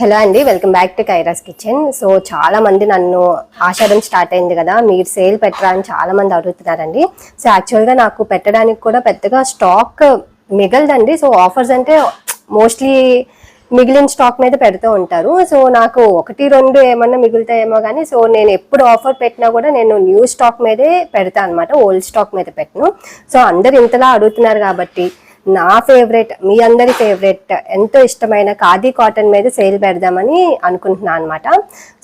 Hello అండి welcome back to Kaira's kitchen so చాలా మంది నన్ను ఆషాఢం స్టార్ట్ అయింది కదా మీరు సేల్ పెట్టరా అని చాలా మంది అడుగుతున్నారండి. సో యాక్చువల్గా నాకు పెట్టడానికి కూడా పెద్దగా స్టాక్ మిగలదండి. సో ఆఫర్స్ అంటే మోస్ట్లీ మిగిలిన స్టాక్ మీద పెడుతూ ఉంటారు. సో నాకు ఒకటి రెండు ఏమన్నా మిగులుతాయేమో కానీ సో నేను ఎప్పుడు ఆఫర్ పెట్టినా కూడా నేను న్యూ స్టాక్ మీదే పెడతా అనమాట ఓల్డ్ స్టాక్ మీద పెట్టను. సో అందరు ఇంతలా అడుగుతున్నారు కాబట్టి నా ఫేవరెట్ మీ అందరి ఫేవరెట్ ఎంతో ఇష్టమైన ఖాదీ కాటన్ మీద సేల్ పెడదామని అనుకుంటున్నాను అనమాట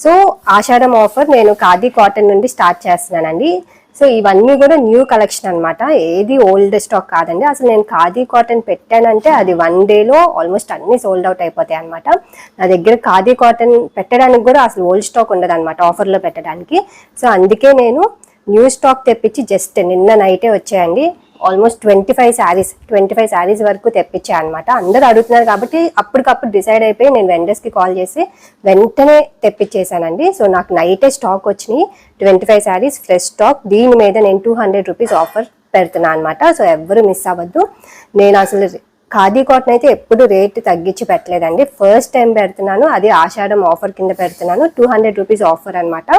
సో ఆషాఢం ఆఫర్ నేను ఖాదీ కాటన్ నుండి స్టార్ట్ చేస్తున్నానండి. సో ఇవన్నీ కూడా న్యూ కలెక్షన్ అనమాట ఏది ఓల్డ్ స్టాక్ కాదండి. అసలు నేను ఖాదీ కాటన్ పెట్టానంటే అది వన్ డేలో ఆల్మోస్ట్ అన్ని సోల్డ్ అవుట్ అయిపోతాయి అనమాట నా దగ్గర ఖాదీ కాటన్ పెట్టడానికి కూడా అసలు ఓల్డ్ స్టాక్ ఉండదు అనమాట ఆఫర్లో పెట్టడానికి. సో అందుకే నేను న్యూ స్టాక్ తెప్పించి జస్ట్ నిన్న నైటే వచ్చాయండి. Almost twenty five saris twenty five saris వరకు తెప్పించా అనమాట అందరూ అడుగుతున్నారు కాబట్టి అప్పటికప్పుడు డిసైడ్ అయిపోయి నేను వెండర్స్కి కాల్ చేసి వెంటనే తెప్పించేసానండి సో నాకు నైటే స్టాక్ వచ్చినాయి. Twenty five saris fresh stock దీని మీద నేను టూ హండ్రెడ్ రూపీస్ ఆఫర్ పెడుతున్నాను అనమాట సో ఎవ్వరు మిస్ అవ్వద్దు. నేను అసలు ఖాదీ కాటన్ అయితే ఎప్పుడు రేట్ తగ్గించి పెట్టలేదండి. ఫస్ట్ టైం పెడుతున్నాను. అది ఆషాఢం ఆఫర్ కింద పెడుతున్నాను. టూ హండ్రెడ్ రూపీస్ ఆఫర్ అనమాట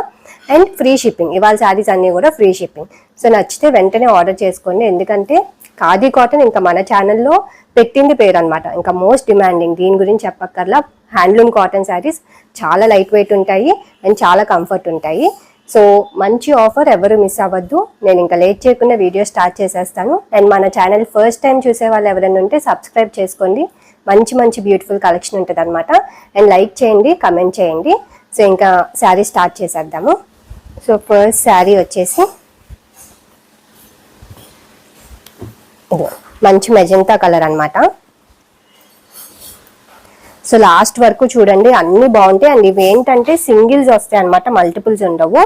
అండ్ ఫ్రీ షిప్పింగ్. ఇవాళ శారీస్ అన్నీ కూడా ఫ్రీ షిప్పింగ్. సో నచ్చితే వెంటనే ఆర్డర్ చేసుకోండి. ఎందుకంటే ఖాదీ కాటన్ ఇంకా మన ఛానల్లో పెట్టింది పేరు అనమాట ఇంకా మోస్ట్ డిమాండింగ్. దీని గురించి చెప్పక్కర్లా. హ్యాండ్లూమ్ కాటన్ శారీస్ చాలా లైట్ వెయిట్ ఉంటాయి అండ్ చాలా కంఫర్ట్ ఉంటాయి. సో మంచి ఆఫర్ ఎవరు మిస్ అవ్వద్దు. నేను ఇంకా లేట్ చేయకుండా వీడియో స్టార్ట్ చేసేస్తాను. అండ్ మన ఛానల్ ఫస్ట్ టైం చూసే వాళ్ళు ఎవరైనా ఉంటే సబ్స్క్రైబ్ చేసుకోండి. మంచి మంచి బ్యూటిఫుల్ కలెక్షన్ ఉంటుంది అనమాట అండ్ లైక్ చేయండి కమెంట్ చేయండి. సో ఇంకా శారీ స్టార్ట్ చేసేద్దాము. సో ఫస్ట్ శారీ వచ్చేసి మంచి మెజంతా కలర్ అనమాట సో లాస్ట్ వరకు చూడండి అన్ని బాగుంటాయి. అండ్ ఇవి ఏంటంటే సింగిల్స్ వస్తాయి అనమాట మల్టిపుల్స్ ఉండవు.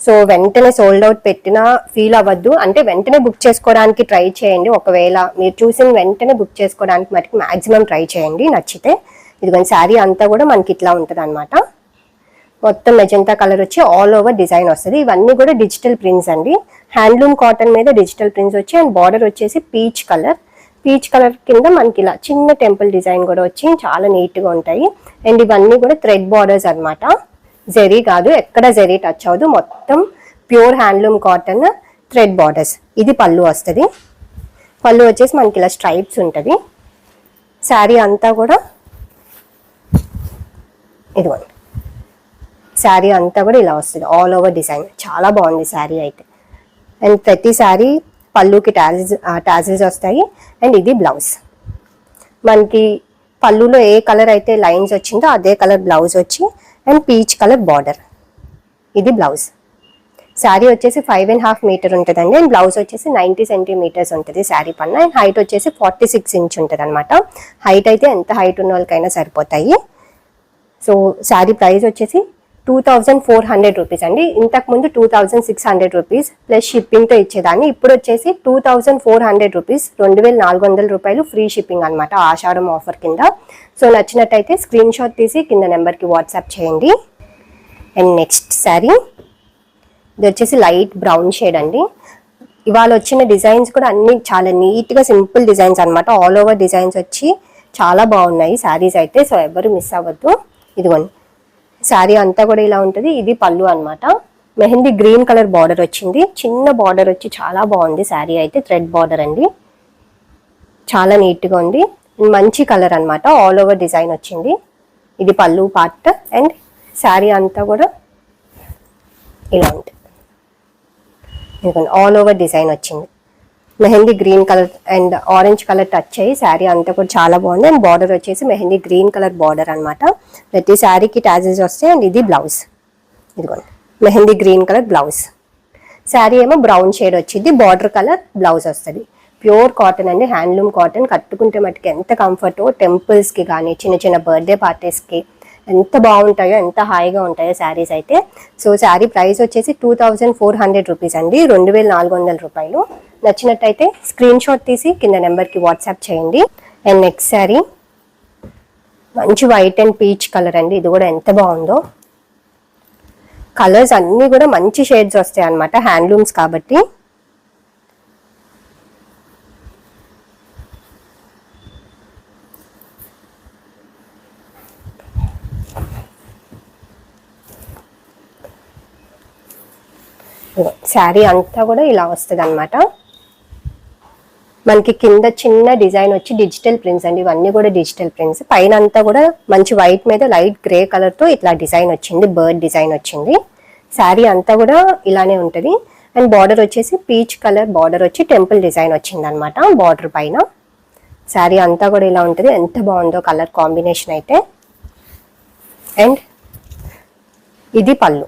సో వెంటనే సోల్డ్ అవుట్ పెట్టినా ఫీల్ అవ్వద్దు. అంటే వెంటనే బుక్ చేసుకోవడానికి ట్రై చేయండి. ఒకవేళ మీరు చూసిన వెంటనే బుక్ చేసుకోవడానికి మటుకు మాక్సిమం ట్రై చేయండి నచ్చితే. ఇదిగోండి శారీ అంతా కూడా మనకి ఇట్లా ఉంటుంది అనమాట మొత్తం మెజంతా కలర్ వచ్చి ఆల్ ఓవర్ డిజైన్ వస్తుంది. ఇవన్నీ కూడా డిజిటల్ ప్రింట్స్ అండి. హ్యాండ్లూమ్ కాటన్ మీద డిజిటల్ ప్రింట్స్ వచ్చి అండ్ బార్డర్ వచ్చేసి పీచ్ కలర్ పీచ్ కలర్ కింద మనకి ఇలా చిన్న టెంపుల్ డిజైన్ కూడా వచ్చి చాలా నీట్గా ఉంటాయి. అండ్ ఇవన్నీ కూడా థ్రెడ్ బార్డర్స్ అన్నమాట. జెరీ కాదు ఎక్కడ జెరీ టచ్ అవ్వదు. మొత్తం pure handloom cotton thread borders ఇది పళ్ళు వస్తుంది. పళ్ళు వచ్చేసి మనకి ఇలా స్ట్రైప్స్ ఉంటుంది. శారీ అంతా కూడా ఇదిగోండి. శారీ అంతా కూడా ఇలా వస్తుంది. ఆల్ ఓవర్ డిజైన్ చాలా బాగుంది శారీ అయితే. అండ్ ప్రతి శారీ పళ్ళుకి టాజిల్స్ టాజిల్స్ వస్తాయి. అండ్ ఇది బ్లౌజ్ మనకి పళ్ళులో ఏ కలర్ అయితే లైన్స్ వచ్చిందో అదే కలర్ బ్లౌజ్ వచ్చి అండ్ పీచ్ కలర్ బార్డర్ ఇది బ్లౌజ్ శారీ వచ్చేసి ఫైవ్ అండ్ హాఫ్ మీటర్ ఉంటుందండి. అండ్ బ్లౌజ్ వచ్చేసి నైంటీ సెంటీమీటర్స్ ఉంటుంది శారీ పన్న అండ్ హైట్ వచ్చేసి ఫార్టీ సిక్స్ ఇంచ్ ఉంటుంది అనమాట హైట్ అయితే ఎంత హైట్ ఉన్న వాళ్ళకైనా సరిపోతాయి. సో శారీ ప్రైస్ వచ్చేసి two thousand four hundred rupees అండి. ఇంతకు ముందు two thousand six hundred rupees plus షిప్పింగ్తో ఇచ్చేదాన్ని. ఇప్పుడు వచ్చేసి two thousand four hundred rupees రెండు వేల నాలుగు వందల రూపాయలు ఫ్రీ షిప్పింగ్ అనమాట ఆషాఢం ఆఫర్ కింద. సో నచ్చినట్టయితే స్క్రీన్ షాట్ తీసి కింద నెంబర్కి వాట్సాప్ చేయండి. And next sari. ఇది వచ్చేసి లైట్ బ్రౌన్ షేడ్ అండి. ఇవాళ వచ్చిన డిజైన్స్ కూడా అన్ని చాలా నీట్గా సింపుల్ డిజైన్స్ అనమాట ఆల్ ఓవర్ డిజైన్స్ వచ్చి చాలా బాగున్నాయి శారీస్ అయితే. సో ఎవరు మిస్ అవ్వద్దు. ఇదిగోండి. శారీ అంతా కూడా ఇలా ఉంటుంది. ఇది పళ్ళు అన్నమాట. మెహందీ గ్రీన్ కలర్ బార్డర్ వచ్చింది. చిన్న బార్డర్ వచ్చి చాలా బాగుంది శారీ అయితే. థ్రెడ్ బార్డర్ అండి. చాలా నీట్గా ఉంది. మంచి కలర్ అనమాట ఆల్ ఓవర్ డిజైన్ వచ్చింది. ఇది పళ్ళు పార్ట్ అండ్ శారీ అంతా కూడా ఇలా ఉంటుంది ఆల్ ఓవర్ డిజైన్ వచ్చింది. Mehndi green colour and orange colour touch అయ్యి శారీ అంతా కూడా చాలా బాగుంది. అండ్ బార్డర్ వచ్చేసి మెహందీ గ్రీన్ కలర్ బార్డర్ అనమాట ప్రతి శారీకి ట్యాజెస్ వస్తాయి అండ్ ఇది బ్లౌజ్. ఇదిగోండి. Mehndi green colour blouse. Sari ఏమో బ్రౌన్ షేడ్ వచ్చింది. బార్డర్ కలర్ బ్లౌజ్ వస్తుంది. ప్యూర్ కాటన్ అండి. Handloom cotton. కట్టుకుంటే మటుకు ఎంత కంఫర్టో టెంపుల్స్కి కానీ చిన్న చిన్న బర్త్డే పార్టీస్కి ఎంత బాగుంటాయో ఎంత హాయిగా ఉంటాయో శారీస్ అయితే. సో శారీ ప్రైస్ వచ్చేసి two thousand four hundred rupees అండి. రెండు వేల నాలుగు వందల రూపాయలు. నచ్చినట్టయితే స్క్రీన్ షాట్ తీసి కింద నెంబర్కి వాట్సాప్ చేయండి. And next sari. మంచి వైట్ అండ్ పీచ్ కలర్ అండి. ఇది కూడా ఎంత బాగుందో. కలర్స్ అన్నీ కూడా మంచి షేడ్స్ వస్తాయి అనమాట హ్యాండ్లూమ్స్ కాబట్టి. శారీ అంతా కూడా ఇలా వస్తుంది అనమాట మనకి కింద చిన్న డిజైన్ వచ్చి డిజిటల్ ప్రింట్స్ అండి. ఇవన్నీ కూడా డిజిటల్ ప్రింట్స్. పైన అంతా కూడా మంచి వైట్ మీద లైట్ గ్రే కలర్తో ఇట్లా డిజైన్ వచ్చింది. బర్డ్ డిజైన్ వచ్చింది. శారీ అంతా కూడా ఇలానే ఉంటుంది. అండ్ బార్డర్ వచ్చేసి పీచ్ కలర్ బార్డర్ వచ్చి టెంపుల్ డిజైన్ వచ్చింది అనమాట బార్డర్ పైన. శారీ అంతా కూడా ఇలా ఉంటుంది. ఎంత బాగుందో కలర్ కాంబినేషన్ అయితే. అండ్ ఇది పళ్ళు.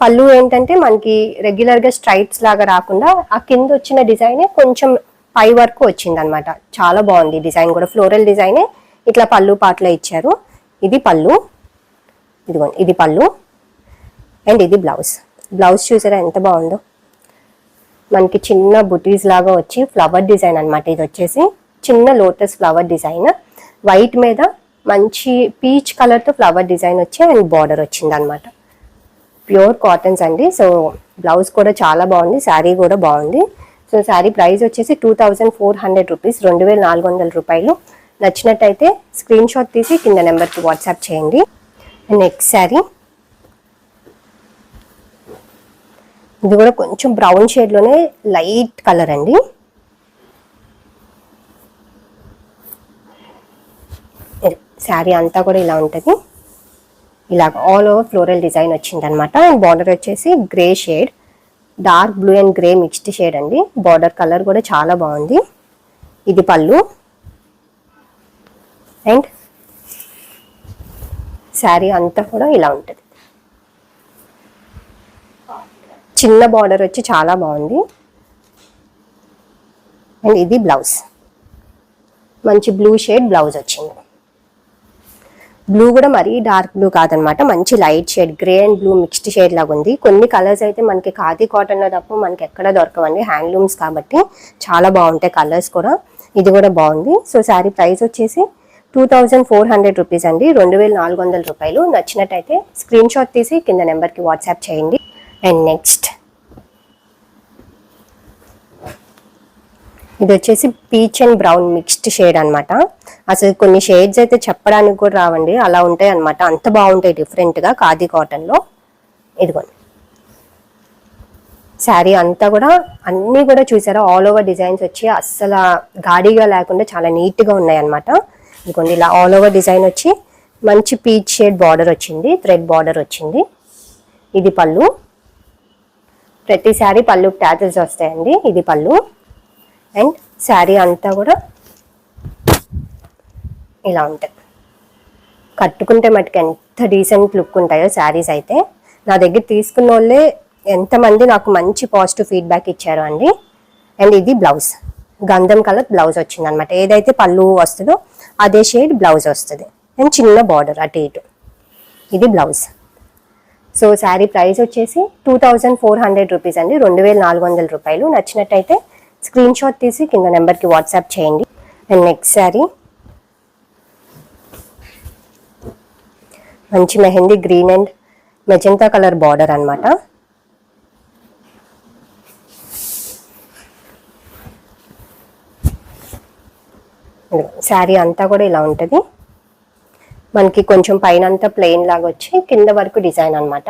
పళ్ళు ఏంటంటే మనకి రెగ్యులర్గా స్ట్రైట్స్ లాగా రాకుండా ఆ కింద వచ్చిన డిజైనే కొంచెం పై వరకు వచ్చింది అనమాట చాలా బాగుంది డిజైన్ కూడా. ఫ్లోరల్ డిజైనే ఇట్లా పళ్ళు పాటలో ఇచ్చారు. ఇది పళ్ళు. ఇదిగోండి ఇది పళ్ళు. అండ్ ఇది బ్లౌజ్ బ్లౌజ్ చూసారా ఎంత బాగుందో? మనకి చిన్న బుటీస్ లాగా వచ్చి ఫ్లవర్ డిజైన్ అన్నమాట. ఇది వచ్చేసి చిన్న లోటస్ ఫ్లవర్ డిజైన్ వైట్ మీద మంచి పీచ్ కలర్తో ఫ్లవర్ డిజైన్ వచ్చి అండ్ బార్డర్ వచ్చింది అనమాట ప్యూర్ కాటన్స్ అండి. సో బ్లౌజ్ కూడా చాలా బాగుంది శారీ కూడా బాగుంది. సో శారీ ప్రైస్ వచ్చేసి two thousand four hundred rupees రెండు వేల నాలుగు వందల రూపాయలు. నచ్చినట్టయితే స్క్రీన్ షాట్ తీసి కింద నెంబర్కి వాట్సాప్ చేయండి. నెక్స్ట్ శారీ. ఇది కూడా కొంచెం బ్రౌన్ షేడ్లోనే లైట్ కలర్ అండి. శారీ అంతా కూడా ఇలా ఉంటుంది. ఇలా ఆల్ ఓవర్ ఫ్లోరల్ డిజైన్ వచ్చింది అనమాట అండ్ బార్డర్ వచ్చేసి grey shade dark blue and grey mixed shade అండి. బార్డర్ కలర్ కూడా చాలా బాగుంది. ఇది పళ్ళు. అండ్ శారీ అంతా కూడా ఇలా ఉంటుంది. చిన్న బార్డర్ వచ్చి చాలా బాగుంది. అండ్ ఇది బ్లౌజ్ మంచి బ్లూ షేడ్ బ్లౌజ్ వచ్చింది. బ్లూ కూడా మరీ డార్క్ బ్లూ కాదనమాట. మంచి light shade grey and blue mixed shade లాగా ఉంది. కొన్ని కలర్స్ అయితే మనకి ఖాదీ కాటన్లో తప్ప మనకి ఎక్కడ దొరకవండి. హ్యాండ్లూమ్స్ కాబట్టి చాలా బాగుంటాయి కలర్స్ కూడా. ఇది కూడా బాగుంది. సో శారీ ప్రైస్ వచ్చేసి two thousand four hundred rupees అండి. రెండు వేల నాలుగు వందల రూపాయలు. నచ్చినట్టయితే స్క్రీన్ షాట్ తీసి కింద నెంబర్కి వాట్సాప్ చేయండి. అండ్ నెక్స్ట్ ఇది వచ్చేసి peach and brown mixed shade అనమాట అసలు కొన్ని షేడ్స్ అయితే చెప్పడానికి కూడా రావండి. అలా ఉంటాయి అన్నమాట. అంత బాగుంటాయి డిఫరెంట్గా ఖాదీ కాటన్లో ఇదిగోండి. శారీ అంతా కూడా అన్నీ కూడా చూసారా? ఆల్ ఓవర్ డిజైన్స్ వచ్చి అస్సలు గాడిగా లేకుండా చాలా నీట్గా ఉన్నాయన్నమాట ఇదిగోండి ఇలా ఆల్ ఓవర్ డిజైన్ వచ్చి మంచి పీచ్ షేడ్ బార్డర్ వచ్చింది. థ్రెడ్ బార్డర్ వచ్చింది. ఇది పళ్ళు. ప్రతి శారీ పళ్ళు ట్యాచెస్ వస్తాయండి. ఇది పళ్ళు. అండ్ శారీ అంతా కూడా ఇలా ఉంటుంది. కట్టుకుంటే మటుకు ఎంత డీసెంట్ లుక్ ఉంటాయో శారీస్ అయితే. నా దగ్గర తీసుకున్న వాళ్ళే ఎంతమంది నాకు మంచి పాజిటివ్ ఫీడ్బ్యాక్ ఇచ్చారు అండి. అండ్ ఇది బ్లౌజ్ గంధం కలర్ బ్లౌజ్ వచ్చింది అనమాట ఏదైతే పళ్ళు వస్తుందో అదే షేడ్ బ్లౌజ్ వస్తుంది. అండ్ చిన్న బార్డర్ అటు ఇటు. ఇది బ్లౌజ్ సో శారీ ప్రైస్ వచ్చేసి two thousand four hundred rupees అండి. రెండు వేల నాలుగు వందల రూపాయలు. నచ్చినట్టయితే స్క్రీన్ షాట్ తీసి కింద నెంబర్కి వాట్సాప్ చేయండి. And next sari. మంచి mehndi green and magenta colour border అనమాట శారీ అంతా కూడా ఇలా ఉంటుంది. మనకి కొంచెం పైన అంతా ప్లెయిన్ లాగా వచ్చి కింద వరకు డిజైన్ అనమాట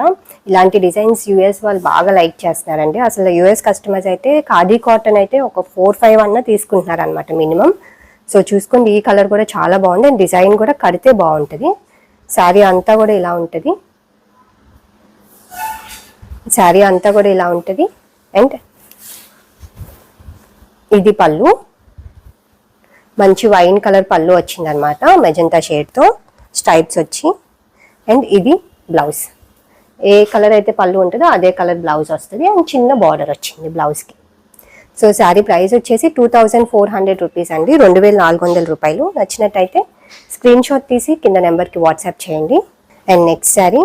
ఇలాంటి డిజైన్స్ యూఎస్ వాళ్ళు బాగా లైక్ చేస్తున్నారండి. అసలు యూఎస్ కస్టమర్స్ అయితే ఖాదీ కాటన్ అయితే ఒక ఫోర్ ఫైవ్ అన్న తీసుకుంటున్నారు అనమాట మినిమం సో చూసుకోండి ఈ కలర్ కూడా చాలా బాగుంది. అండ్ డిజైన్ కూడా కడితే బాగుంటుంది. శారీ అంతా కూడా ఇలా ఉంటుంది. శారీ అంతా కూడా ఇలా ఉంటుంది. అండ్ ఇది పళ్ళు. మంచి వైన్ కలర్ పళ్ళు వచ్చిందనమాట మెజంతా షేడ్తో స్ట్రైప్స్ వచ్చి అండ్ ఇది బ్లౌజ్ ఏ కలర్ అయితే పళ్ళు ఉంటుందో అదే కలర్ బ్లౌజ్ వస్తుంది అండ్ చిన్న బార్డర్ వచ్చింది బ్లౌజ్కి సో శారీ ప్రైస్ వచ్చేసి two thousand four hundred rupees అండి. రెండు వేల నాలుగు వందల రూపాయలు. నచ్చినట్టయితే స్క్రీన్ షాట్ తీసి కింద నెంబర్కి వాట్సాప్ చేయండి. అండ్ నెక్స్ట్ శారీ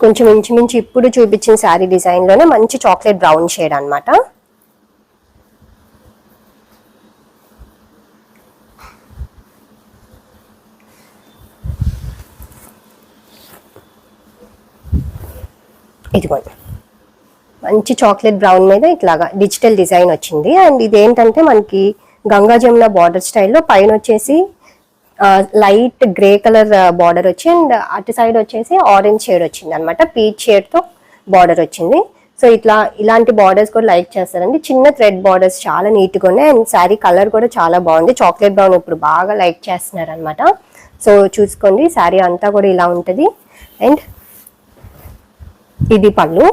కొంచెం ఇంచుమించు ఇప్పుడు చూపించిన శారీ డిజైన్లోనే మంచి చాక్లెట్ బ్రౌన్ షేడ్ అనమాట ఇదిగోండి మంచి చాక్లెట్ బ్రౌన్ మీద ఇట్లాగా డిజిటల్ డిజైన్ వచ్చింది. అండ్ ఇదేంటంటే మనకి గంగా జమున బార్డర్ స్టైల్లో పైన వచ్చేసి లైట్ గ్రే కలర్ బార్డర్ వచ్చి అండ్ అటు సైడ్ వచ్చేసి ఆరెంజ్ షేడ్ వచ్చింది అనమాట పీచ్ షేడ్తో బార్డర్ వచ్చింది. సో ఇట్లా ఇలాంటి బార్డర్స్ కూడా లైక్ చేస్తారండి. చిన్న థ్రెడ్ బార్డర్స్ చాలా నీట్గా ఉన్నాయి. అండ్ శారీ కలర్ కూడా చాలా బాగుంది. చాక్లెట్ బ్రౌన్ ఇప్పుడు బాగా లైక్ చేస్తున్నారు అనమాట సో చూసుకోండి శారీ అంతా కూడా ఇలా ఉంటుంది. అండ్ ఇది పళ్ళు.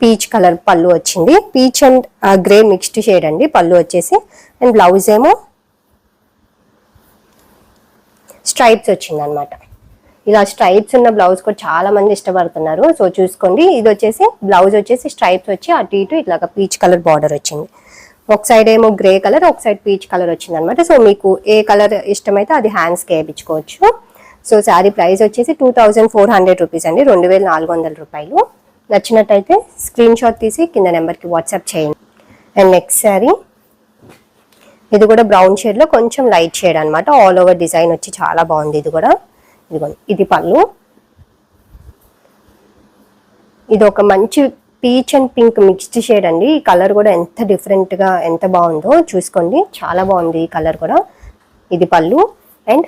పీచ్ కలర్ పళ్ళు వచ్చింది. Peach and grey mixed shade అండి. పళ్ళు వచ్చేసి. అండ్ బ్లౌజ్ ఏమో స్ట్రైప్స్ వచ్చింది అనమాట ఇలా స్ట్రైప్స్ ఉన్న బ్లౌజ్ కూడా చాలా మంది ఇష్టపడుతున్నారు. సో చూసుకోండి. ఇది వచ్చేసి బ్లౌజ్ వచ్చేసి స్ట్రైప్స్ వచ్చి అటు ఇటు ఇట్లాగా పీచ్ కలర్ బార్డర్ వచ్చింది. ఒక సైడ్ ఏమో గ్రే కలర్ ఒక సైడ్ పీచ్ కలర్ వచ్చింది అనమాట సో మీకు ఏ కలర్ ఇష్టమైతే అది హ్యాండ్స్కి వేయించుకోవచ్చు. సో శారీ ప్రైస్ వచ్చేసి two thousand four hundred rupees అండి రెండు వేల నాలుగు వందల రూపాయలు. నచ్చినట్టయితే స్క్రీన్ షాట్ తీసి కింద నెంబర్కి వాట్సాప్ చేయండి. And next sari. ఇది కూడా బ్రౌన్ షేడ్లో కొంచెం లైట్ షేడ్ అన్నమాట. ఆల్ ఓవర్ డిజైన్ వచ్చి చాలా బాగుంది ఇది కూడా. ఇదిగోండి ఇది పళ్ళు. ఇది ఒక మంచి peach and pink mixed shade అండి. ఈ కలర్ కూడా ఎంత డిఫరెంట్గా ఎంత బాగుందో చూసుకోండి. చాలా బాగుంది ఈ కలర్ కూడా. ఇది పళ్ళు. అండ్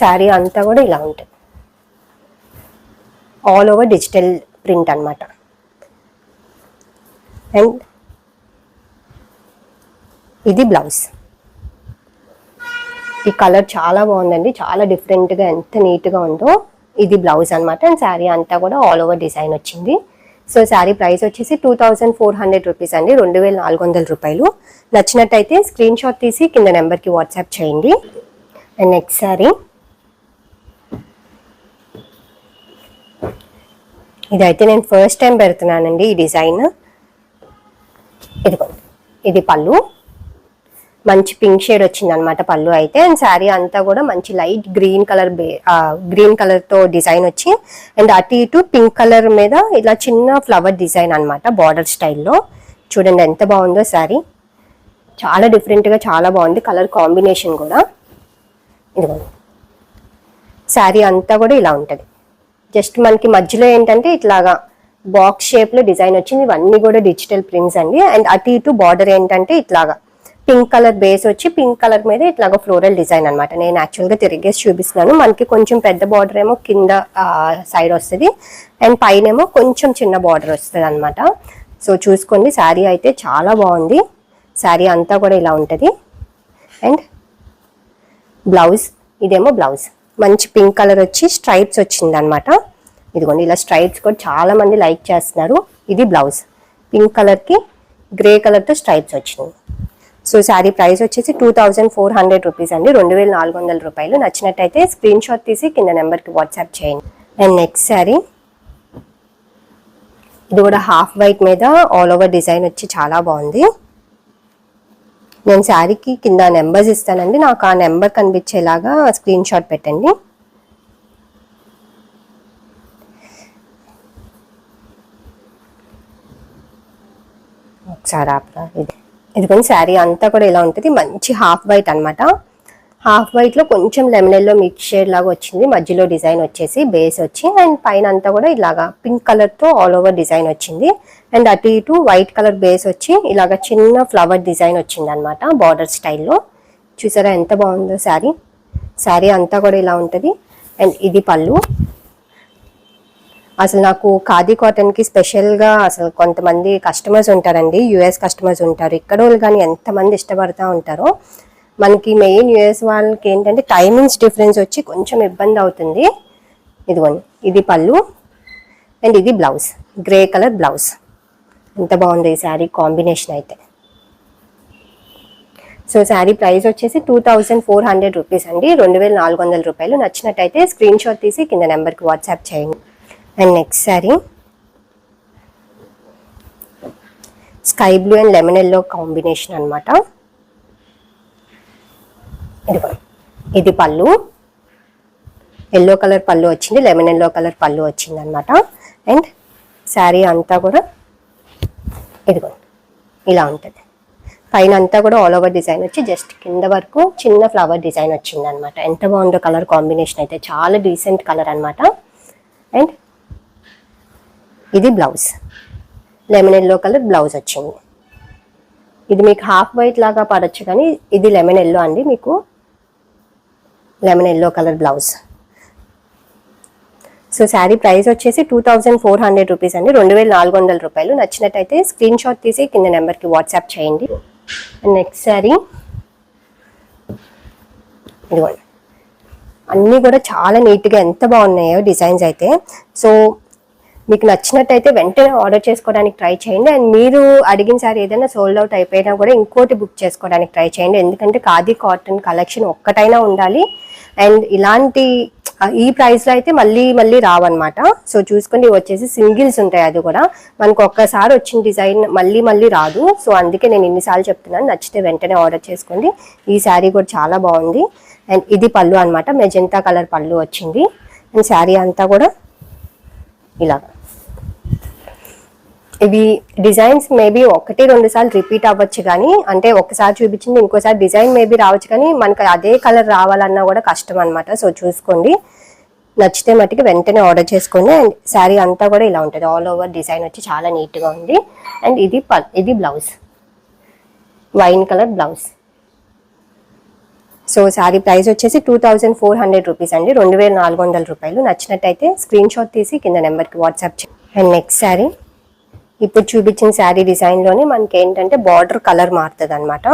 శారీ అంతా కూడా ఇలా ఉంటుంది. ఆల్ ఓవర్ డిజిటల్ ప్రింట్ అనమాట అండ్ ఇది బ్లౌజ్ ఈ కలర్ చాలా బాగుందండి. చాలా డిఫరెంట్గా ఎంత నీట్గా ఉందో ఇది బ్లౌజ్ అనమాట అండ్ శారీ అంతా కూడా ఆల్ ఓవర్ డిజైన్ వచ్చింది. సో శారీ ప్రైస్ వచ్చేసి two thousand four hundred rupees అండి. రెండు వేల నాలుగు వందల రూపాయలు. నచ్చినట్టయితే స్క్రీన్ షాట్ తీసి కింద నెంబర్కి వాట్సాప్ చేయండి. And next sari. ఇదైతే నేను ఫస్ట్ టైం పెడుతున్నానండి ఈ డిజైన్. ఇదిగోండి. ఇది పళ్ళు. మంచి పింక్ షేడ్ వచ్చింది అనమాట పళ్ళు అయితే. అండ్ శారీ అంతా కూడా మంచి లైట్ గ్రీన్ కలర్ గ్రీన్ కలర్తో డిజైన్ వచ్చి అండ్ అటు ఇటు పింక్ కలర్ మీద ఇలా చిన్న ఫ్లవర్ డిజైన్ అనమాట బార్డర్ స్టైల్లో చూడండి ఎంత బాగుందో శారీ చాలా డిఫరెంట్గా చాలా బాగుంది కలర్ కాంబినేషన్ కూడా. ఇదిగోండి. శారీ అంతా కూడా ఇలా ఉంటుంది. జస్ట్ మనకి మధ్యలో ఏంటంటే ఇట్లాగా బాక్స్ షేప్లో డిజైన్ వచ్చింది. ఇవన్నీ కూడా డిజిటల్ ప్రింట్స్ అండి. అండ్ అటు ఇటు బార్డర్ ఏంటంటే ఇట్లాగా పింక్ కలర్ బేస్ వచ్చి పింక్ కలర్ మీద ఇట్లాగ ఫ్లోరల్ డిజైన్ అన్నమాట. నేను యాక్చువల్గా తిరిగేసి చూపిస్తున్నాను. మనకి కొంచెం పెద్ద బార్డర్ ఏమో కింద సైడ్ వస్తుంది. అండ్ పైన ఏమో కొంచెం చిన్న బార్డర్ వస్తుంది అనమాట సో చూసుకోండి శారీ అయితే చాలా బాగుంది. శారీ అంతా కూడా ఇలా ఉంటుంది. అండ్ బ్లౌజ్ ఇదేమో బ్లౌజ్. మంచి పింక్ కలర్ వచ్చి స్ట్రైప్స్ వచ్చింది అనమాట ఇదిగోండి ఇలా స్ట్రైప్స్ కూడా చాలా మంది లైక్ చేస్తున్నారు. ఇది బ్లౌజ్ పింక్ కలర్కి గ్రే కలర్తో స్ట్రైప్స్ వచ్చినాయి. సో శారీ ప్రైస్ వచ్చేసి two thousand four hundred rupees అండి. రెండు వేల నాలుగు వందల రూపాయలు. నచ్చినట్టయితే స్క్రీన్ షాట్ తీసి కింద నెంబర్కి వాట్సాప్ చేయండి. And next sari. ఇది కూడా హాఫ్ వైట్ మీద ఆల్ ఓవర్ డిజైన్ వచ్చి చాలా బాగుంది. నేను శారీకి కింద నెంబర్స్ ఇస్తానండి. నాకు ఆ నెంబర్ కనిపించేలాగా స్క్రీన్ షాట్ పెట్టండి. ఒకసారి ఆపరా ఇది. ఇదిగోండి శారీ అంతా కూడా ఇలా ఉంటుంది. మంచి హాఫ్ వైట్ అనమాట హాఫ్ వైట్లో కొంచెం లెమన్ ఎల్లో మిక్స్ షేడ్ లాగా వచ్చింది. మధ్యలో డిజైన్ వచ్చేసి బేస్ వచ్చి అండ్ పైన అంతా కూడా ఇలాగా పింక్ కలర్తో ఆల్ ఓవర్ డిజైన్ వచ్చింది. అండ్ అటు ఇటు వైట్ కలర్ బేస్ వచ్చి ఇలాగ చిన్న ఫ్లవర్ డిజైన్ వచ్చింది అనమాట బార్డర్ స్టైల్లో. చూసారా ఎంత బాగుందో శారీ. శారీ అంతా కూడా ఇలా ఉంటుంది. అండ్ ఇది పళ్ళు. అసలు నాకు ఖాదీ కాటన్కి స్పెషల్గా అసలు కొంతమంది కస్టమర్స్ ఉంటారండి. యుఎస్ కస్టమర్స్ ఉంటారు. ఇక్కడ వాళ్ళు కానీ ఎంతమంది ఇష్టపడతా ఉంటారో మనకి మెయిన్ యుఎస్ వాళ్ళకి ఏంటంటే టైమింగ్స్ డిఫరెన్స్ వచ్చి కొంచెం ఇబ్బంది అవుతుంది. ఇదిగోండి. ఇది పళ్ళు. అండ్ ఇది బ్లౌజ్. Grey colour blouse. ఎంత బాగుంది ఈ శారీ కాంబినేషన్ అయితే. సో శారీ ప్రైస్ వచ్చేసి two thousand four hundred rupees అండి. రెండు వేల నాలుగు వందల రూపాయలు నచ్చినట్టయితే స్క్రీన్ షాట్ తీసి కింద నెంబర్కి వాట్సాప్ చేయండి. And next sari sky blue and lemon yellow combination అనమాట ఇదిగో ఇది పళ్ళు. ఎల్లో కలర్ పళ్ళు వచ్చింది లెమన్ ఎల్లో కలర్ పళ్ళు వచ్చింది అనమాట అండ్ శారీ అంతా కూడా ఇదిగో ఇలా ఉంటుంది. పైన అంతా కూడా ఆల్ ఓవర్ డిజైన్ వచ్చి జస్ట్ కింద వరకు చిన్న ఫ్లవర్ డిజైన్ వచ్చింది అనమాట ఎంత బాగుందో కలర్ కాంబినేషన్ అయితే చాలా డీసెంట్ కలర్ అనమాట అండ్ ఇది blouse. Lemon yellow colour blouse వచ్చింది. ఇది మీకు హాఫ్ వైట్ లాగా పడచ్చు కానీ ఇది లెమన్ ఎల్లో అండి మీకు lemon yellow colour blouse. So sari price వచ్చేసి two thousand four hundred rupees అండి. రెండు వేల నాలుగు వందల రూపాయలు. నచ్చినట్టయితే స్క్రీన్ షాట్ తీసి కింద నెంబర్కి వాట్సాప్ చేయండి. నెక్స్ట్ శారీ. ఇదిగోండి. అన్నీ కూడా చాలా నీట్గా ఎంత బాగున్నాయో డిజైన్స్ అయితే. సో మీకు నచ్చినట్టయితే వెంటనే ఆర్డర్ చేసుకోవడానికి ట్రై చేయండి. అండ్ మీరు అడిగిన సారీ ఏదైనా సోల్డ్ అవుట్ అయిపోయినా కూడా ఇంకోటి బుక్ చేసుకోవడానికి ట్రై చేయండి. ఎందుకంటే ఖాదీ కాటన్ కలెక్షన్ ఒక్కటైనా ఉండాలి. అండ్ ఇలాంటి ఈ ప్రైస్లో అయితే మళ్ళీ మళ్ళీ రావన్నమాట. సో చూసుకుని వచ్చేసి సింగిల్స్ ఉంటాయి అది కూడా. మనకు ఒక్కసారి వచ్చిన డిజైన్ మళ్ళీ మళ్ళీ రాదు. సో అందుకే నేను ఇన్నిసార్లు చెప్తున్నాను నచ్చితే వెంటనే ఆర్డర్ చేసుకోండి. ఈ శారీ కూడా చాలా బాగుంది. అండ్ ఇది పళ్ళు అనమాట మెజెంటా కలర్ పళ్ళు వచ్చింది. అండ్ శారీ అంతా కూడా ఇలాగా. ఇవి డిజైన్స్ మేబీ ఒకటి రెండు సార్లు రిపీట్ అవ్వచ్చు కానీ అంటే ఒకసారి చూపించింది ఇంకోసారి డిజైన్ మేబీ రావచ్చు కానీ మనకు అదే కలర్ రావాలన్నా కూడా కష్టం అనమాట సో చూసుకోండి. నచ్చితే మట్టుకి వెంటనే ఆర్డర్ చేసుకోండి. అండ్ శారీ అంతా కూడా ఇలా ఉంటుంది. ఆల్ ఓవర్ డిజైన్ వచ్చి చాలా నీట్గా ఉంది. అండ్ ఇది పల్ ఇది blouse. Wine colour blouse. So sari price వచ్చేసి two thousand four hundred rupees అండి. రెండు వేల నాలుగు వందల రూపాయలు. నచ్చినట్టయితే స్క్రీన్ షాట్ తీసి కింద నెంబర్కి వాట్సాప్ చేయండి. And next sari. ఇప్పుడు చూపించిన శారీ డిజైన్లోనే మనకి ఏంటంటే బార్డర్ కలర్ మారుతుంది అనమాట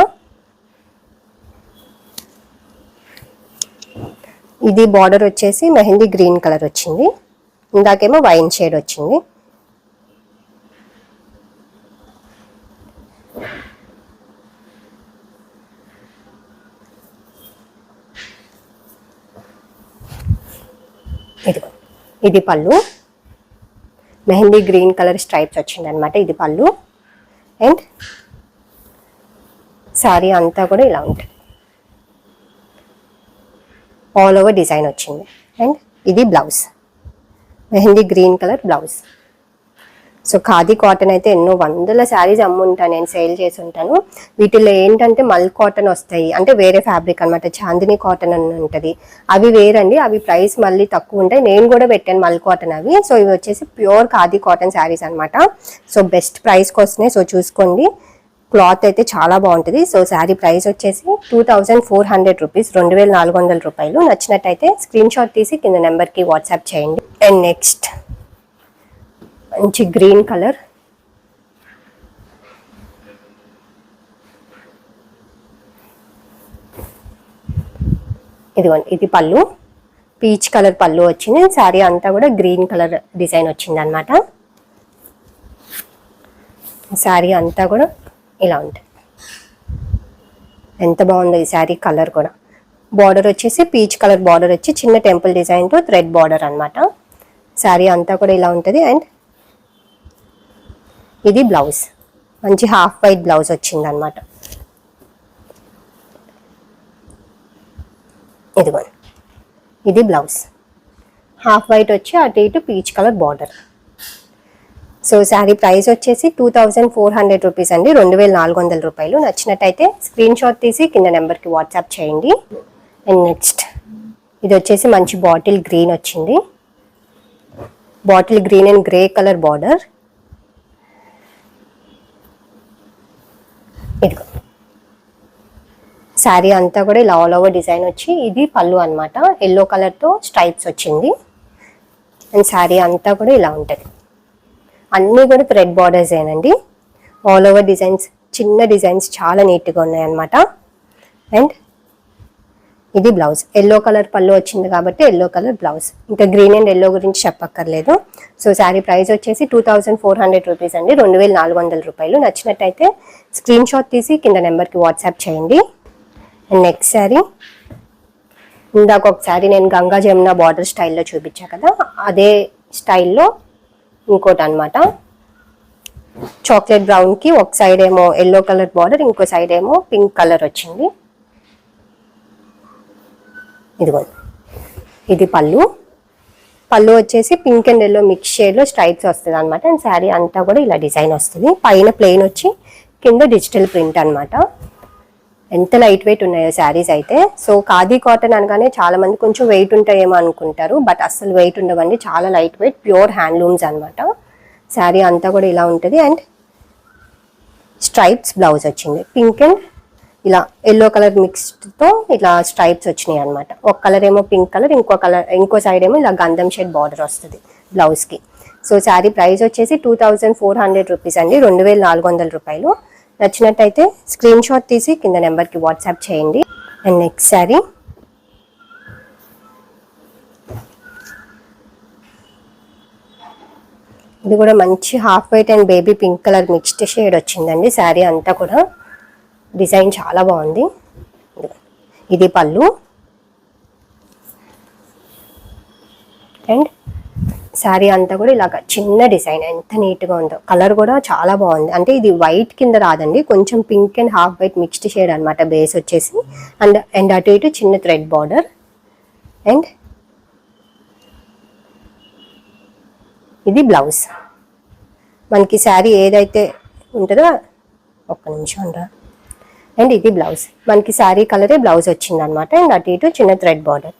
ఇది బార్డర్ వచ్చేసి మెహందీ గ్రీన్ కలర్ వచ్చింది. ఇందాకేమో వైన్ షేడ్ వచ్చింది. ఇదిగో ఇది పళ్ళు. మెహందీ గ్రీన్ కలర్ స్ట్రైప్స్ వచ్చింది అనమాట ఇది పళ్ళు. అండ్ శారీ అంతా కూడా ఇలా ఉంటుంది. ఆల్ ఓవర్ డిజైన్ వచ్చింది. అండ్ ఇది blouse. Mehndi green colour blouse. So khadi cotton అయితే ఎన్నో వందల శారీస్ అమ్ముంటాను నేను సేల్ చేసి ఉంటాను వీటిలో ఏంటంటే మల్ కాటన్ వస్తాయి. అంటే వేరే ఫ్యాబ్రిక్ అనమాట చాందిని కాటన్ అని ఉంటుంది. అవి వేరండి. అవి ప్రైస్ మళ్ళీ తక్కువ ఉంటాయి. నేను కూడా పెట్టాను మల్ కాటన్ అవి. సో ఇవి వచ్చేసి ప్యూర్ ఖాదీ కాటన్ శారీస్ అనమాట సో బెస్ట్ ప్రైస్కి వస్తున్నాయి. సో చూసుకోండి. క్లాత్ అయితే చాలా బాగుంటుంది. సో శారీ ప్రైస్ వచ్చేసి two thousand four hundred rupees. రెండు వేల నాలుగు వందల రూపాయలు. నచ్చినట్టయితే స్క్రీన్ షాట్ తీసి కింద నెంబర్కి వాట్సాప్ చేయండి. And next. మంచి గ్రీన్ కలర్. ఇదిగోండి ఇది పళ్ళు. పీచ్ కలర్ పళ్ళు వచ్చింది. శారీ అంతా కూడా గ్రీన్ కలర్ డిజైన్ వచ్చింది అనమాట శారీ అంతా కూడా ఇలా ఉంటుంది. ఎంత బాగుందో ఈ శారీ కలర్ కూడా. బార్డర్ వచ్చేసి పీచ్ కలర్ బార్డర్ వచ్చి చిన్న టెంపుల్ డిజైన్తో థ్రెడ్ బార్డర్ అనమాట శారీ అంతా కూడా ఇలా ఉంటుంది. అండ్ ఇది బ్లౌజ్. మంచి హాఫ్ వైట్ బ్లౌజ్ వచ్చింది అనమాట ఇదిగో. ఇది బ్లౌజ్. హాఫ్ వైట్ వచ్చి అటు ఇటు peach colour border. So sari price వచ్చేసి two thousand four hundred rupees అండి. రెండు వేల నాలుగు వందల రూపాయలు. నచ్చినట్టయితే స్క్రీన్ షాట్ తీసి కింద నెంబర్కి వాట్సాప్ చేయండి. అండ్ నెక్స్ట్ ఇది వచ్చేసి మంచి బాటిల్ గ్రీన్ వచ్చింది. Bottle green and grey colour border. ఇదిగో శారీ అంతా కూడా ఇలా ఆల్ ఓవర్ డిజైన్ వచ్చి ఇది పళ్ళు అనమాట ఎల్లో కలర్తో స్ట్రైప్స్ వచ్చింది. అండ్ శారీ అంతా కూడా ఇలా ఉంటుంది అన్నీ కూడా థ్రెడ్ బార్డర్స్ ఏనండి ఆల్ ఓవర్ డిజైన్స్ చిన్న డిజైన్స్ చాలా నీట్గా ఉన్నాయన్నమాట అండ్ ఇది బ్లౌజ్. ఎల్లో కలర్ పళ్ళు వచ్చింది కాబట్టి ఎల్లో కలర్ బ్లౌజ్. ఇంకా గ్రీన్ అండ్ ఎల్లో గురించి చెప్పక్కర్లేదు. సో శారీ ప్రైస్ వచ్చేసి two thousand four hundred rupees అండి. రెండు వేల నాలుగు వందల రూపాయలు. నచ్చినట్టయితే స్క్రీన్ షాట్ తీసి కింద నెంబర్కి వాట్సాప్ చేయండి. And next sari. ఇందాక ఒకసారి నేను గంగా జమున బార్డర్ స్టైల్లో చూపించా కదా. అదే స్టైల్లో ఇంకోటి అనమాట చాక్లెట్ బ్రౌన్కి ఒక సైడ్ ఏమో ఎల్లో కలర్ బార్డర్ ఇంకో సైడ్ ఏమో పింక్ కలర్ వచ్చింది. ఇదిగో. ఇది పళ్ళు. పళ్ళు వచ్చేసి పింక్ అండ్ ఎల్లో మిక్స్ షేడ్లో స్ట్రైప్స్ వస్తుంది అనమాట అండ్ శారీ అంతా కూడా ఇలా డిజైన్ వస్తుంది. పైన ప్లెయిన్ వచ్చి కింద డిజిటల్ ప్రింట్ అనమాట ఎంత లైట్ వెయిట్ ఉన్నాయో శారీస్ అయితే. సో ఖాదీ కాటన్ అనగానే చాలా మంది కొంచెం వెయిట్ ఉంటాయేమో అనుకుంటారు. బట్ అస్సలు వెయిట్ ఉండవండి. చాలా లైట్ వెయిట్ ప్యూర్ హ్యాండ్లూమ్స్ అనమాట శారీ అంతా కూడా ఇలా ఉంటుంది. అండ్ స్ట్రైప్స్ బ్లౌజ్ వచ్చింది. పింక్ అండ్ ఇలా ఎల్లో కలర్ మిక్స్డ్తో ఇట్లా స్ట్రైప్స్ వచ్చినాయి అనమాట ఒక కలర్ ఏమో పింక్ కలర్ ఇంకో కలర్ ఇంకో సైడ్ ఏమో ఇలా గంధం షేడ్ బార్డర్ వస్తుంది బ్లౌజ్కి సో శారీ ప్రైస్ వచ్చేసి two thousand four hundred rupees అండి. రెండు వేల నాలుగు వందల రూపాయలు. నచ్చినట్టయితే స్క్రీన్ షాట్ తీసి కింద నెంబర్కి వాట్సాప్ చేయండి. అండ్ నెక్స్ట్ శారీ ఇది కూడా మంచి half white and baby pink colour mixed shade వచ్చిందండి. శారీ అంతా కూడా. డిజైన్ చాలా బాగుంది. ఇది పళ్ళు. అండ్ శారీ అంతా కూడా ఇలాగ చిన్న డిజైన్ ఎంత నీట్గా ఉందో. కలర్ కూడా చాలా బాగుంది. అంటే ఇది వైట్ కింద రాదండి కొంచెం pink and half white mixed shade అనమాట బేస్ వచ్చేసి. అండ్ అండ్ అటు ఇటు చిన్న థ్రెడ్ బార్డర్. అండ్ ఇది బ్లౌజ్. మనకి శారీ ఏదైతే ఉంటుందో ఒక్క నిమిషం రా అండ్ ఇది బ్లౌజ్ మనకి శారీ కలరే బ్లౌజ్ వచ్చింది అనమాట అండ్ అటు ఇటు చిన్న thread border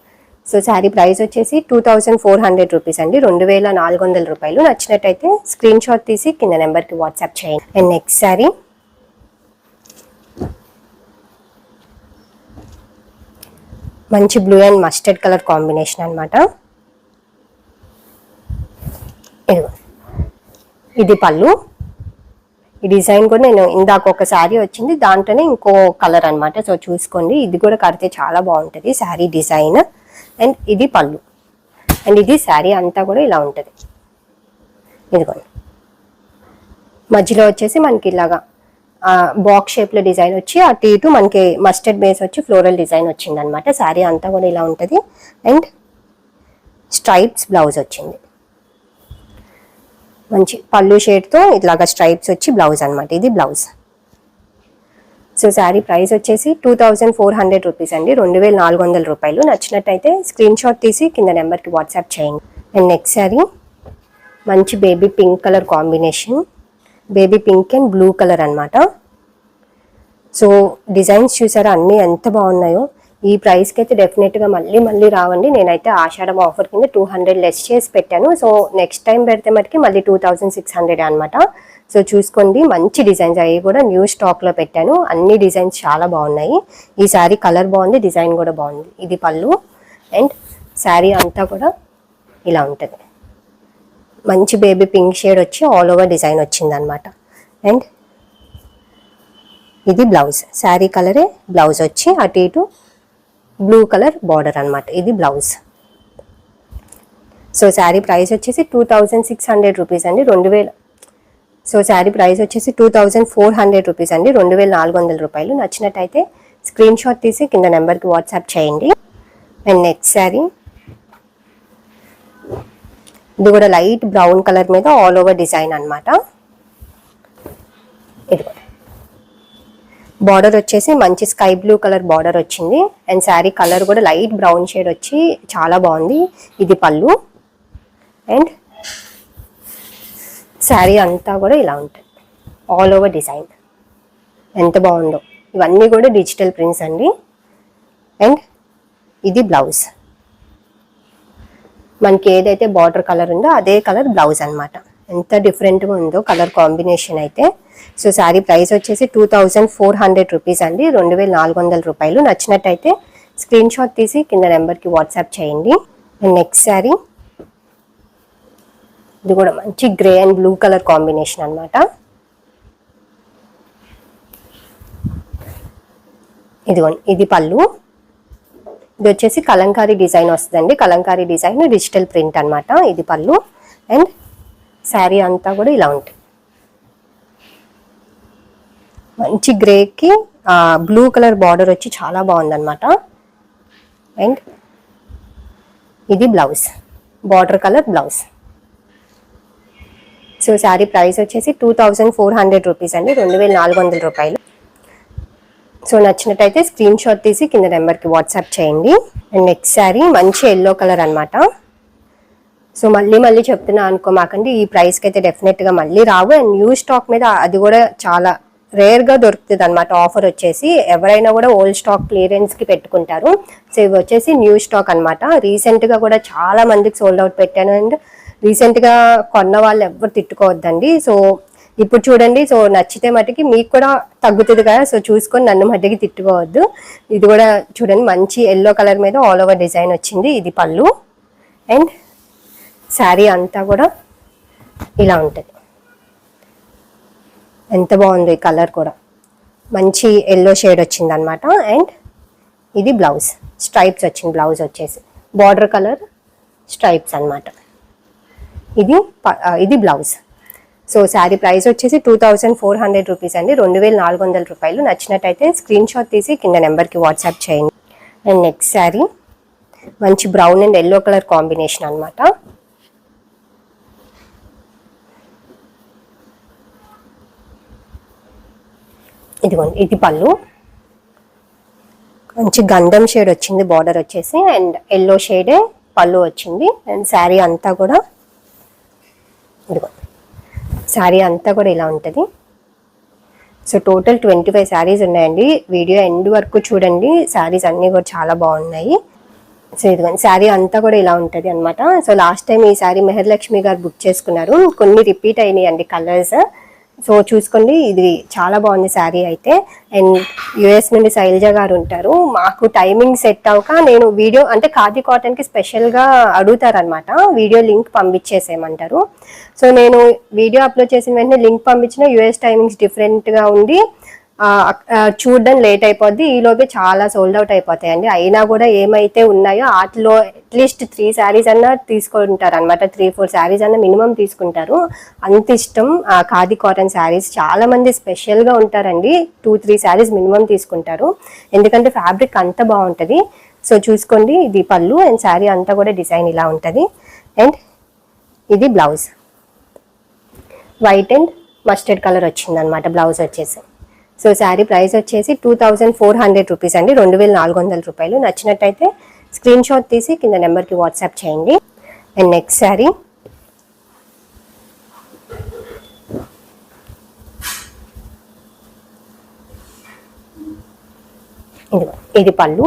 so sari price వచ్చేసి two thousand four hundred rupees అండి. రెండు వేల నాలుగు వందల రూపాయలు. నచ్చినట్టయితే స్క్రీన్ షాట్ తీసి కింద నెంబర్కి వాట్సాప్ చేయండి. అండ్ నెక్స్ట్ శారీ మంచి blue and mustard colour combination అనమాట. ఇది పళ్ళు. ఈ డిజైన్ కూడా నేను ఇందాక ఒక శారీ వచ్చింది దాంట్లోనే ఇంకో కలర్ అనమాట సో చూసుకోండి ఇది కూడా కడితే చాలా బాగుంటుంది శారీ డిజైన్. అండ్ ఇది పళ్ళు. అండ్ ఇది శారీ అంతా కూడా ఇలా ఉంటుంది. ఇదిగోండి. మధ్యలో వచ్చేసి మనకి ఇలాగా బాక్స్ షేప్లో డిజైన్ వచ్చి అటు ఇటు మనకి మస్టర్డ్ బేస్ వచ్చి ఫ్లోరల్ డిజైన్ వచ్చింది అనమాట శారీ అంతా కూడా ఇలా ఉంటుంది. అండ్ స్ట్రైప్స్ బ్లౌజ్ వచ్చింది. మంచి పళ్ళు షేడ్తో ఇట్లాగా స్ట్రైప్స్ వచ్చి బ్లౌజ్ అనమాట ఇది బ్లౌజ్ సో శారీ ప్రైస్ వచ్చేసి two thousand four hundred rupees అండి. రెండు వేల నాలుగు వందల రూపాయలు. నచ్చినట్టయితే స్క్రీన్ షాట్ తీసి కింద నెంబర్కి వాట్సాప్ చేయండి. అండ్ నెక్స్ట్ శారీ మంచి baby pink colour combination baby pink and blue colour అనమాట సో డిజైన్స్ చూసారా? అన్నీ ఎంత బాగున్నాయో. ఈ ప్రైస్కి అయితే డెఫినెట్గా మళ్ళీ మళ్ళీ రావండి. నేనైతే ఆషాఢం ఆఫర్ కింద టూ హండ్రెడ్ లెస్ చేసి పెట్టాను. సో నెక్స్ట్ టైం పెడితే మటుకి మళ్ళీ టూ థౌజండ్ సిక్స్ హండ్రెడ్ అనమాట సో చూసుకోండి. మంచి డిజైన్స్ అవి కూడా న్యూ స్టాక్లో పెట్టాను. అన్ని డిజైన్స్ చాలా బాగున్నాయి. ఈ శారీ కలర్ బాగుంది డిజైన్ కూడా బాగుంది. ఇది పళ్ళు అండ్ శారీ అంతా కూడా ఇలా ఉంటుంది. మంచి బేబీ పింక్ షేడ్ వచ్చి ఆల్ ఓవర్ డిజైన్ వచ్చింది అనమాట అండ్ ఇది బ్లౌజ్. శారీ కలరే బ్లౌజ్ వచ్చి అటు ఇటు బ్లూ కలర్ బార్డర్ అనమాట ఇది బ్లౌజ్ సో శారీ ప్రైస్ వచ్చేసి two thousand six hundred rupees అండి. రెండు వేల సో శారీ ప్రైస్ వచ్చేసి two thousand four hundred rupees అండి. రెండు వేల నాలుగు వందల రూపాయలు. నచ్చినట్టయితే స్క్రీన్ షాట్ తీసి కింద నెంబర్కి వాట్సాప్ చేయండి. అండ్ నెక్స్ట్ శారీ ఇది కూడా లైట్ బ్రౌన్ కలర్ మీద ఆల్ ఓవర్ డిజైన్ అనమాట ఇది కూడా బార్డర్ వచ్చేసి మంచి స్కై బ్లూ కలర్ బార్డర్ వచ్చింది. అండ్ శారీ కలర్ కూడా లైట్ బ్రౌన్ షేడ్ వచ్చి చాలా బాగుంది. ఇది పళ్ళు. అండ్ శారీ అంతా కూడా ఇలా ఉంటుంది. ఆల్ ఓవర్ డిజైన్ ఎంత బాగుందో. ఇవన్నీ కూడా డిజిటల్ ప్రింట్స్ అండి. అండ్ ఇది బ్లౌజ్ మనకి ఏదైతే బార్డర్ కలర్ ఉందో అదే కలర్ బ్లౌజ్ అనమాట ఎంత డిఫరెంట్గా ఉందో కలర్ కాంబినేషన్ అయితే. సో శారీ ప్రైస్ వచ్చేసి two thousand four hundred rupees అండి. రెండు వేల నాలుగు వందల రూపాయలు. నచ్చినట్టయితే స్క్రీన్ షాట్ తీసి కింద నెంబర్కి వాట్సాప్ చేయండి. నెక్స్ట్ శారీ ఇది కూడా మంచి grey and blue colour combination అనమాట ఇదిగోండి ఇది పళ్ళు. ఇది వచ్చేసి కలంకారీ డిజైన్ వస్తుందండి. కలంకారీ డిజైన్ డిజిటల్ ప్రింట్ అనమాట ఇది పళ్ళు. అండ్ శారీ అంతా కూడా ఇలా ఉంటుంది. మంచి గ్రేకి బ్లూ కలర్ బార్డర్ వచ్చి చాలా బాగుందన్నమాట. అండ్ ఇది blouse border colour blouse. So sari price వచ్చేసి two thousand four hundred rupees అండి రెండు వేల నాలుగు వందల రూపాయలు. సో నచ్చినట్టయితే స్క్రీన్ షాట్ తీసి కింద నెంబర్కి వాట్సాప్ చేయండి. అండ్ నెక్స్ట్ శారీ మంచి ఎల్లో కలర్ అనమాట సో మళ్ళీ మళ్ళీ చెప్తున్నా అనుకోమాకండి ఈ ప్రైస్కి అయితే డెఫినెట్గా మళ్ళీ రావు. అండ్ న్యూ స్టాక్ మీద అది కూడా చాలా రేర్గా దొరుకుతుంది అనమాట ఆఫర్ వచ్చేసి ఎవరైనా కూడా ఓల్డ్ స్టాక్ క్లియరెన్స్కి పెట్టుకుంటారు. సో ఇవి వచ్చేసి న్యూ స్టాక్ అనమాట రీసెంట్గా కూడా చాలా మందికి సోల్డ్ అవుట్ పెట్టాను. అండ్ రీసెంట్గా కొన్న వాళ్ళు ఎవ్వరు తిట్టుకోవద్దండి. సో ఇప్పుడు చూడండి. సో నచ్చితే మటుకి మీకు కూడా తగ్గుతుంది కదా. సో చూసుకొని నన్ను మట్టికి తిట్టుకోవద్దు. ఇది కూడా చూడండి. మంచి ఎల్లో కలర్ మీద ఆల్ ఓవర్ డిజైన్ వచ్చింది ఇది పళ్ళు. అండ్ శారీ అంతా కూడా ఇలా ఉంటుంది. ఎంత బాగుంది ఈ కలర్ కూడా. మంచి ఎల్లో షేడ్ వచ్చింది అనమాట అండ్ ఇది బ్లౌజ్ స్ట్రైప్స్ వచ్చింది బ్లౌజ్ వచ్చేసి. బార్డర్ కలర్ స్ట్రైప్స్ అన్నమాట. ఇది ప- ఇది బ్లౌజ్ సో శారీ ప్రైస్ వచ్చేసి two thousand four hundred rupees అండి. రెండు వేల నాలుగు వందల రూపాయలు. నచ్చినట్టయితే స్క్రీన్ షాట్ తీసి కింద నెంబర్కి వాట్సాప్ చేయండి. అండ్ నెక్స్ట్ శారీ మంచి brown and yellow colour combination అనమాట ఇదిగోండి ఇది పళ్ళు. మంచి గంధం షేడ్ వచ్చింది బార్డర్ వచ్చేసి అండ్ ఎల్లో షేడే పళ్ళు వచ్చింది అండ్ శారీ అంతా కూడా. ఇదిగో శారీ అంతా కూడా ఇలా ఉంటుంది. So total twenty five saris ఉన్నాయండి. వీడియో ఎండ్ వరకు చూడండి. శారీస్ అన్నీ కూడా చాలా బాగున్నాయి. సో ఇదిగోండి శారీ అంతా కూడా ఇలా ఉంటుంది అనమాట సో లాస్ట్ టైం ఈ శారీ మెహర్లక్ష్మి గారు బుక్ చేసుకున్నారు. కొన్ని రిపీట్ అయినాయి అండి కలర్స్ సో చూసుకోండి ఇది చాలా బాగుంది శారీ అయితే. అండ్ యుఎస్ నుండి శైలజ గారు ఉంటారు. మాకు టైమింగ్ సెట్ అవ్వక నేను వీడియో అంటే ఖాదీ కాటన్కి స్పెషల్గా అడుగుతారనమాట వీడియో లింక్ పంపించేసేయమంటారు. సో నేను వీడియో అప్లోడ్ చేసిన వెంటనే లింక్ పంపించిన యుఎస్ టైమింగ్స్ డిఫరెంట్గా ఉండి చూడడం లేట్ అయిపోద్ది. ఈలోపే చాలా సోల్డ్ అవుట్ అయిపోతాయండి. అయినా కూడా ఏమైతే ఉన్నాయో వాటిలో అట్లీస్ట్ త్రీ శారీస్ అన్నా తీసుకుంటారు అనమాట త్రీ ఫోర్ శారీస్ అన్న మినిమం తీసుకుంటారు. అంత ఇష్టం. ఖాదీ కాటన్ శారీస్. చాలా మంది స్పెషల్గా ఉంటారండి. టూ త్రీ శారీస్ మినిమం తీసుకుంటారు. ఎందుకంటే ఫ్యాబ్రిక్ అంత బాగుంటుంది. సో చూసుకోండి. ఇది పళ్ళు అండ్ శారీ అంతా కూడా డిజైన్ ఇలా ఉంటుంది. అండ్ ఇది blouse. White and mustard colour వచ్చిందనమాట బ్లౌజ్ వచ్చేసి. సో శారీ ప్రైస్ వచ్చేసి two thousand four hundred rupees అండి. రెండు వేల నాలుగు వందల రూపాయలు. నచ్చినట్టయితే స్క్రీన్ షాట్ తీసి కింద నెంబర్కి వాట్సాప్ చేయండి. And next sari. ఇదిగో ఇది పళ్ళు.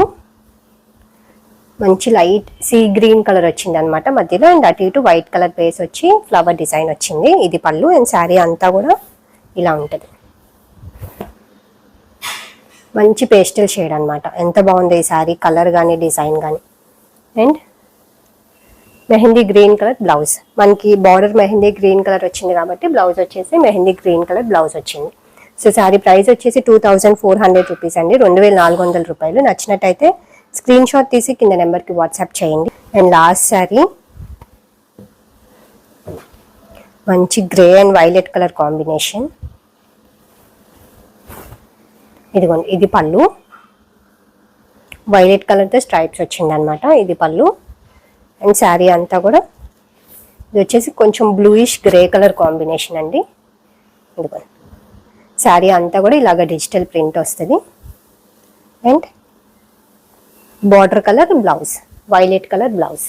మంచి లైట్ సీ గ్రీన్ కలర్ వచ్చింది అనమాట మధ్యలో. అండ్ అటు ఇటు వైట్ కలర్ బేస్ వచ్చి ఫ్లవర్ డిజైన్ వచ్చింది. ఇది పళ్ళు అండ్ శారీ అంతా కూడా ఇలా ఉంటుంది. మంచి పేస్టల్ షేడ్ అనమాట ఎంత బాగుంది ఈ శారీ కలర్ కానీ డిజైన్ కానీ and mehndi green colour blouse. మనకి బార్డర్ మెహందీ గ్రీన్ కలర్ వచ్చింది కాబట్టి బ్లౌజ్ వచ్చేసి మెహందీ గ్రీన్ కలర్ బ్లౌజ్ వచ్చింది. సో శారీ ప్రైస్ వచ్చేసి two thousand four hundred rupees అండి. రెండు వేల నాలుగు వందల రూపాయలు. నచ్చినట్టయితే స్క్రీన్ షాట్ తీసి కింద నెంబర్కి వాట్సాప్ చేయండి. అండ్ లాస్ట్ శారీ మంచి grey and violet colour combination. ఇదిగోండి ఇది పళ్ళు. వైలెట్ కలర్తో స్ట్రైప్స్ వచ్చింది అనమాట ఇది పళ్ళు. అండ్ శారీ అంతా కూడా. ఇది వచ్చేసి కొంచెం బ్లూయిష్ గ్రే కలర్ కాంబినేషన్ అండి. ఇదిగోండి. శారీ అంతా కూడా ఇలాగ డిజిటల్ ప్రింట్ వస్తుంది. And border colour blouse violet colour blouse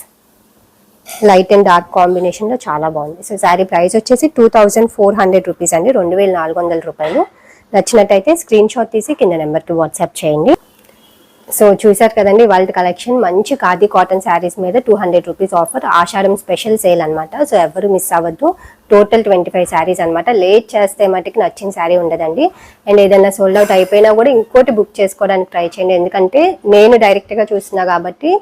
light and dark కాంబినేషన్లో చాలా బాగుంది. సో శారీ ప్రైస్ వచ్చేసి two thousand four hundred rupees అండి. రెండు వేల నాలుగు వందల రూపాయలు. నచ్చినట్టయితే స్క్రీన్ షాట్ తీసి కింద నెంబర్కి వాట్సాప్ చేయండి. సో చూసారు కదండి వరల్డ్ కలెక్షన్ మంచి ఖాదీ కాటన్ శారీస్ మీద two hundred rupees offer. Ashadham special sale అనమాట సో ఎవరు మిస్ అవ్వద్దు. టోటల్ ట్వంటీ ఫైవ్ శారీస్ అనమాట లేట్ చేస్తే మటుకు నచ్చిన శారీ ఉండదండి. అండ్ ఏదైనా సోల్డ్ అవుట్ అయిపోయినా కూడా ఇంకోటి బుక్ చేసుకోవడానికి ట్రై చేయండి. ఎందుకంటే నేను డైరెక్ట్గా చూస్తున్నా కాబట్టి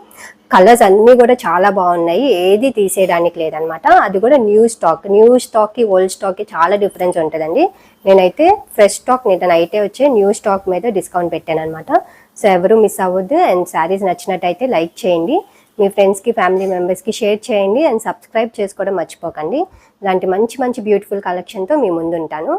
కలర్స్ అన్నీ కూడా చాలా బాగున్నాయి. ఏది తీసేయడానికి లేదనమాట. అది కూడా న్యూ స్టాక్. న్యూ స్టాక్కి ఓల్డ్ స్టాక్కి చాలా డిఫరెన్స్ ఉంటుందండి. నేనైతే ఫ్రెష్ స్టాక్ నిన్న నైటే వచ్చే న్యూ స్టాక్ మీద డిస్కౌంట్ పెట్టాను అనమాట సో ఎవరు మిస్ అవ్వద్దు. అండ్ శారీస్ నచ్చినట్టయితే లైక్ చేయండి. మీ ఫ్రెండ్స్కి ఫ్యామిలీ మెంబర్స్కి షేర్ చేయండి. అండ్ సబ్స్క్రైబ్ చేసుకోవడం మర్చిపోకండి. ఇలాంటి మంచి మంచి బ్యూటిఫుల్ కలెక్షన్తో మీ ముందు ఉంటాను